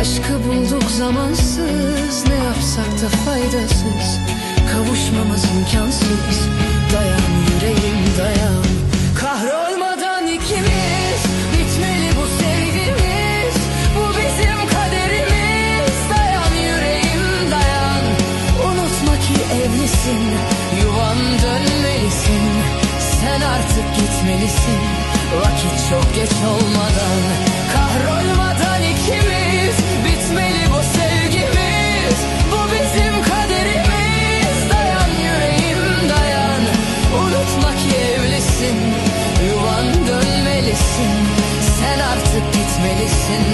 Aşkı bulduk zamansız Ne yapsak da faydasız. Kavuşmamız imkansız Dayan yüreğim dayan. Kahrolmadan ikimiz Bitmeli bu sevgimiz. Bu bizim kaderimiz Dayan yüreğim dayan. Unutma ki evlisin Yuvan dönmelisin. Sen artık gitmelisin Vakit çok geç olmadan gitmelisin.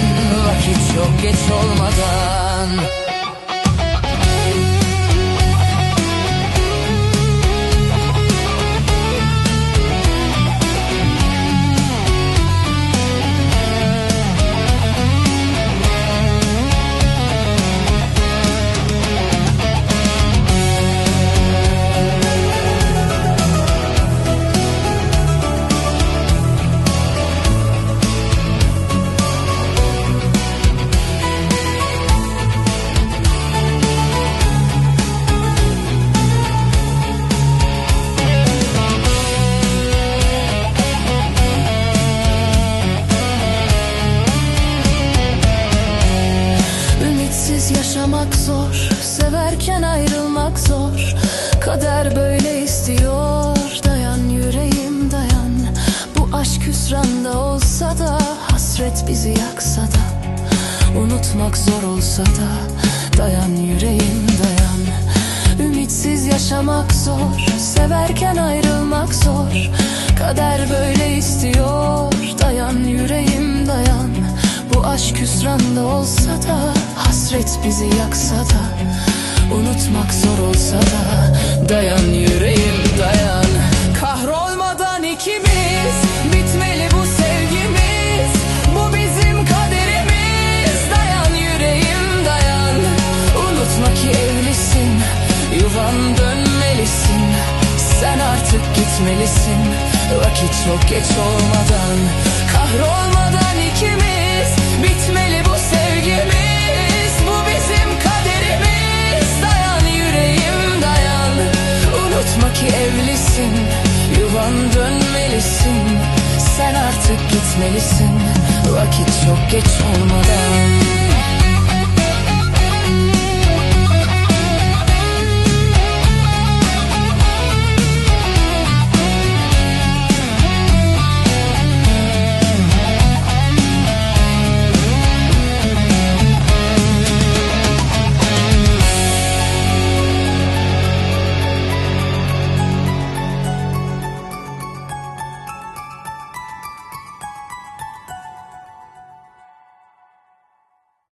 Vakit çok geç olmadan Yaşamak zor Severken ayrılmak zor. Kader böyle istiyor Dayan yüreğim dayan. Bu aşk hüsranda olsa da Hasret bizi yaksa da. Unutmak zor olsa da Dayan yüreğim dayan. Ümitsiz yaşamak zor Severken ayrılmak zor. Kader böyle istiyor Dayan yüreğim dayan Bu aşk hüsranda olsa da Hasret bizi yaksa da Unutmak zor olsa da. Dayan yüreğim dayan. Kahrolmadan ikimiz Bitmeli bu sevgimiz. Bu bizim kaderimiz. Dayan yüreğim dayan. Unutma ki evlisin Yuvan dönmelisin. Sen artık gitmelisin. Vakit çok geç olmadan. Kahrolmadan ikimiz Bitmeli bu sevgimiz. Bu bizim kaderimiz. Dayan yüreğim dayan. Unutma ki evlisin Yuvan dönmelisin. Sen artık gitmelisin. Vakit çok geç olmadan